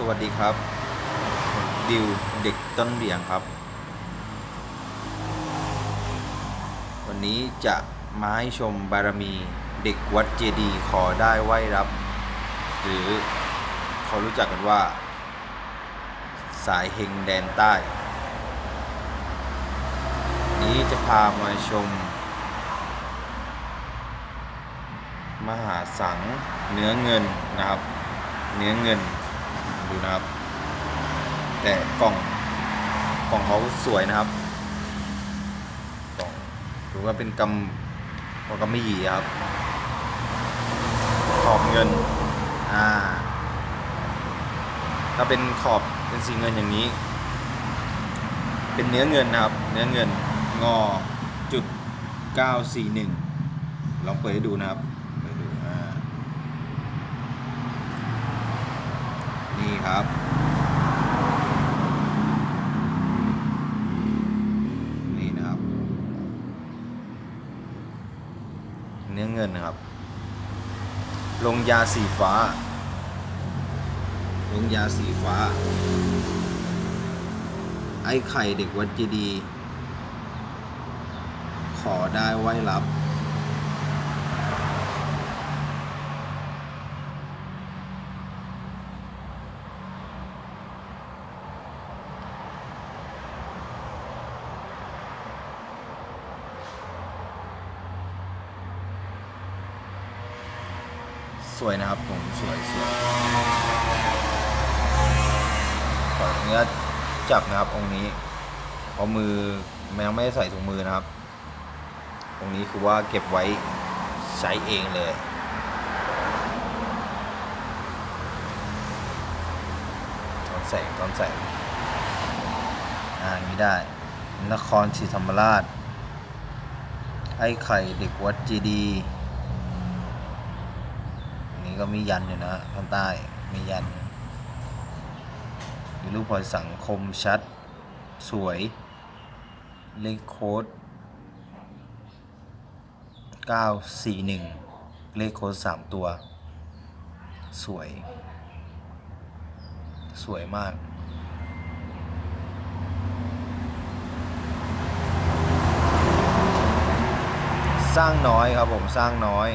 สวัสดีครับ ดิวเด็กต้นเหลียงครับ วันนี้จะมาให้ชมบารมีเด็กวัดเจดีขอได้ไหวรับ หรือเขารู้จักกันว่า สายเฮงแดนใต้ นี้จะพามาชม มหาสังเนื้อเงินนะครับ เนื้อเงิน ดูนะครับ แต่กล่องกล่องเขาสวยนะครับกล่องดูว่าเป็นกำกำมะหยี่ครับขอบเงินอ่าถ้าเป็นขอบเป็นสีเงินอย่างนี้ เป็นเนื้อเงินนะครับ เนื้อเงินงอจุด941ลองเปิดให้ดูนะครับเปิดดูอ่า นี่ครับ นี่นะครับ เนื้อเงินนะครับ ลงยาสีฟ้า ลงยาสีฟ้า ไอ้ไข่เด็กวัดเจดี ขอได้ไหวรับ สวยนะครับผมสวยสวยขออนุญาตจับนะครับองค์นี้เพราะมือยังไม่ได้ใส่ถุงมือนะครับ องค์นี้คือว่าเก็บไว้ใช้เองเลยตอนแสงตอนแสงอ่านไม่ได้ นครศรีธรรมราช ไอ้ไข่เด็กวัดเจดีย์ ก็มียันอยู่นะข้างใต้มียันมีรูปพลอยสังคมชัด สวย เลขโค้ด 941 เลขโค้ด 3 ตัว สวย สวยมากสร้างน้อยครับผมสร้างน้อย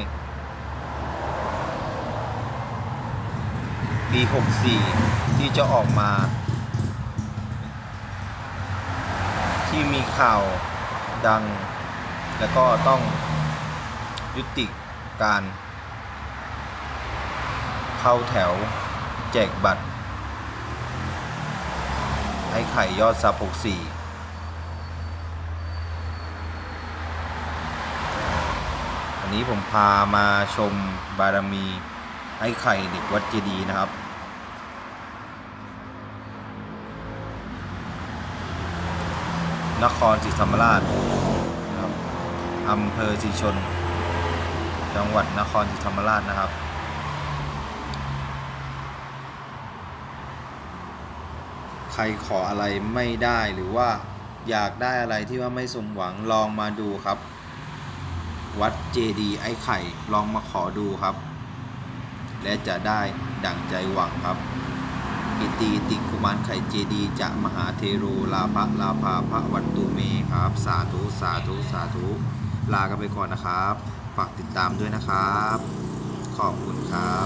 ปี 64 ที่จะออกมา ที่มีข่าวดัง แล้วก็ต้องยุติการ เข้าแถวแจกบัตร ไอ้ไข่ยอดซับ64วันนี้ผมพามาชมบารมี ไอ้ไข่เด็กวัดเจดีย์นะครับ นครศรีธรรมราชนะครับอำเภอศรีชน จังหวัดนครศรีธรรมราชนะครับ ใครขออะไรไม่ได้หรือว่าอยากได้อะไรที่ว่าไม่สมหวังลองมาดูครับ วัดเจดีย์ไอ้ไข่ลองมาขอดูครับ และจะได้ดั่งใจหวังครับอิติติกุมารไข่เจดีจะมหาเทโรลาภลาภาพระวันตุเมครับ สาธุสาธุสาธุลากันไปก่อนนะครับ ฝากติดตามด้วยนะครับ ขอบคุณครับ